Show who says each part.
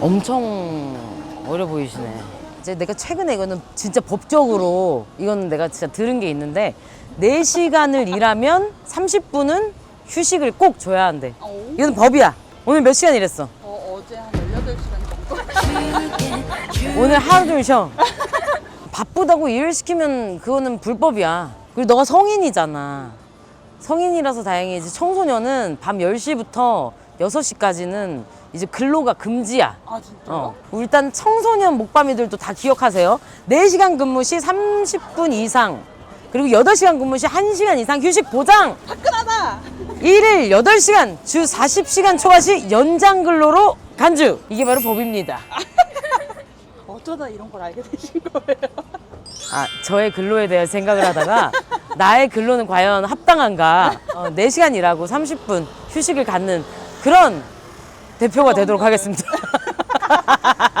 Speaker 1: 엄청 어려 보이시네. 이제 내가 최근에 이거는 진짜 법적으로 이거는 내가 진짜 들은 게 있는데 4시간을 일하면 30분은 휴식을 꼭 줘야 한대.
Speaker 2: 오.
Speaker 1: 이건 법이야. 오늘 몇 시간 일했어?
Speaker 2: 어, 어제 한 18시간 정도?
Speaker 1: 오늘 하루 종일 쉬어. 바쁘다고 일을 시키면 그거는 불법이야. 그리고 너가 성인이잖아. 성인이라서 다행이지. 청소년은 밤 10시부터 6시까지는 이제 근로가 금지야.
Speaker 2: 아, 진짜요?
Speaker 1: 어. 일단 청소년 목밤이들도 다 기억하세요. 4시간 근무 시 30분 이상. 그리고 8시간 근무 시 1시간 이상 휴식 보장.
Speaker 2: 화끈하다!
Speaker 1: 일일 8시간, 주 40시간 초과 시 연장 근로로 간주. 이게 바로 법입니다.
Speaker 2: 어쩌다 이런 걸 알게 되신 거예요?
Speaker 1: 아, 저의 근로에 대해 생각을 하다가 나의 근로는 과연 합당한가? 어, 4시간 일하고 30분 휴식을 갖는 그런 대표가 되도록 하겠습니다.